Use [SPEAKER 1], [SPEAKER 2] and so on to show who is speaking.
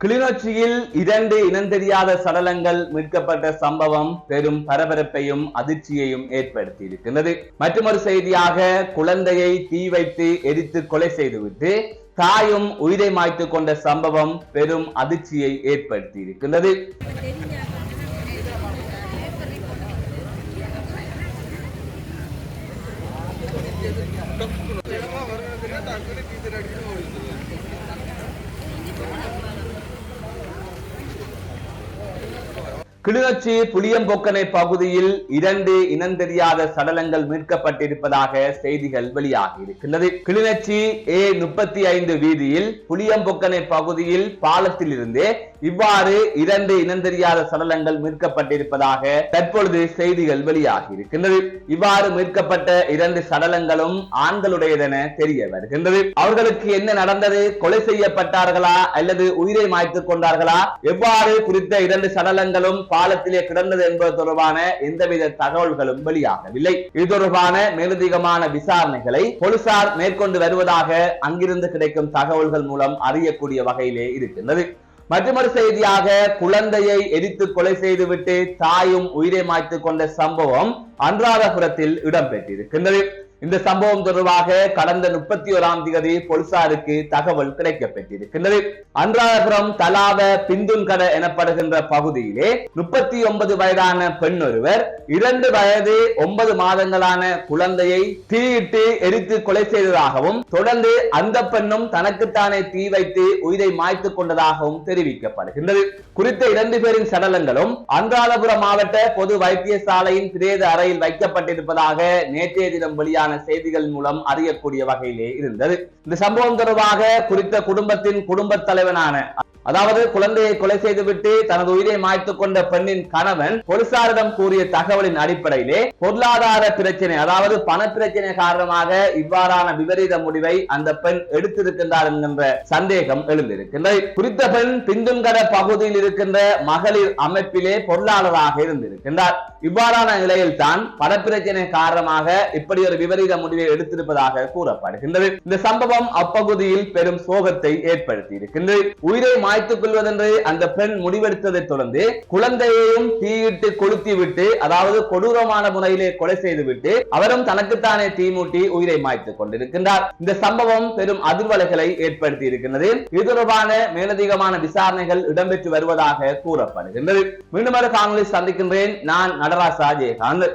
[SPEAKER 1] கிளிநொச்சியில் இரண்டு இனந்தெரியாத சடலங்கள் மீட்கப்பட்ட சம்பவம் பெரும் பரபரப்பையும் அதிர்ச்சியையும் ஏற்படுத்தி இருக்கின்றது மற்றொரு செய்தியாக குழந்தையை தீ வைத்து எரித்து கொலை செய்துவிட்டு தாயும் உயிரை மாய்த்து கொண்ட சம்பவம் பெரும் அதிர்ச்சியை ஏற்படுத்தி இருக்கின்றது கிளிநொச்சி புளியம்பொக்கனை பகுதியில் இரண்டு இனந்தெரியாத சடலங்கள் மீட்கப்பட்டிருப்பதாக செய்திகள் வெளியாகி இருக்கின்றது. கிளிநொச்சி ஏ முப்பத்தி ஐந்து வீதியில் புளியம்பொக்கனை பகுதியில் பாலத்தில் இருந்து இவ்வாறு இரண்டு இனந்தெரியாத சடலங்கள் மீட்கப்பட்டிருப்பதாக தற்பொழுது செய்திகள் வெளியாகி இருக்கின்றது. இவ்வாறு மீட்கப்பட்ட இரண்டு சடலங்களும் ஆண்களுடையதென தெரிய வருகின்றது. அவர்களுக்கு என்ன நடந்தது? கொலை செய்யப்பட்டார்களா? அல்லது உயிரை மாய்த்துக் கொண்டார்களா? எவ்வாறு குறித்த இரண்டு சடலங்களும் பாலத்திலே கிடந்தது என்பது தொடர்பான எந்தவித தகவல்களும் வெளியாகவில்லை. இது தொடர்பான மேலதிகமான விசாரணைகளை போலீசார் மேற்கொண்டு வருவதாக அங்கிருந்து கிடைக்கும் தகவல்கள் மூலம் அறியக்கூடிய வகையிலே இருக்கின்றது. மற்றொரு செய்தியாக குழந்தையை எரித்து கொலை செய்துவிட்டு தாயும் உயிரை மாய்த்து கொண்ட சம்பவம் அன்றாதபுரத்தில் இடம்பெற்றிருக்கின்றது. இந்த சம்பவம் தொடர்பாக கடந்த முப்பத்தி ஓராம் தேதி போலீசாருக்கு தகவல் கிடைக்கப்பட்டிருக்கின்றது. அன்றாபுரம் தலாவ பிந்துன்கட எனப்படுகின்ற பகுதியிலே முப்பத்தி ஒன்பது வயதான பெண் ஒருவர் இரண்டு வயது ஒன்பது மாதங்களான குழந்தையை தீயிட்டு எரித்து கொலை செய்ததாகவும் தொடர்ந்து அந்த பெண்ணும் தனக்குத்தானே தீ வைத்து உயிரை மாய்த்துக் கொண்டதாகவும் தெரிவிக்கப்படுகின்றது. குறித்த இரண்டு பேரின் சடலங்களும் அங்காளபுரம் மாவட்ட பொது வைத்தியசாலையின் பிரேத அறையில் வைக்கப்பட்டிருப்பதாக நேற்றைய தினம் வெளியான செய்திகள் மூலம் அறியக்கூடிய வகையிலே இருந்தது. இந்த சம்பவம் தொடர்பாக குறித்த குடும்பத்தின் குடும்பத் தலைவனான அதாவது குழந்தையை கொலை செய்துவிட்டு தனது உயிரை மாய்த்துக் கொண்ட பெண்ணின் கணவன் போலீசாரிடம் கூறிய தகவலின் அடிப்படையிலே பொருளாதார பிரச்சனை அதாவது பண பிரச்சனை காரணமாக இவ்வாறான விபரீத முடிவை அந்த பெண் எடுத்திருக்கின்றார் என்கின்ற சந்தேகம் எழுந்திருக்கின்றது. குறித்த பெண் பிந்துங்கர பகுதியில் இருக்கின்ற மகளிர் அமைப்பிலே பொருளாளராக இருந்திருக்கின்றார். இவ்வாறான நிலையில் தான் பணப்பிரச்சனை காரணமாக இப்படி ஒரு விபரீத முடிவை எடுத்திருப்பதாக கூறப்படுகின்றது. இந்த சம்பவம் அப்பகுதியில் பெரும் சோகத்தை ஏற்படுத்தி இருக்கின்றது உயிரை மாய்த்துக் கொள்வதென்று அந்த பெண் முடிவெடுத்ததை தொடர்ந்து குழந்தையையும் தீயிட்டு கொளுத்தி விட்டு அதாவது கொடூரமான முறையிலே கொலை செய்துவிட்டு அவரும் தனக்குத்தானே தீ மூட்டி உயிரை மாய்த்துக் கொண்டிருக்கின்றார். இந்த சம்பவம் பெரும் அதிர்வலைகளை ஏற்படுத்தி இருக்கின்றது. இது தொடர்பான மேலதிகமான விசாரணைகள் இடம்பெற்று வருவதாக கூறப்படுகின்றது. மீண்டும் ஒரு காணொலி சந்திக்கின்றேன். நான் நடராசா ஜெயகாந்த்.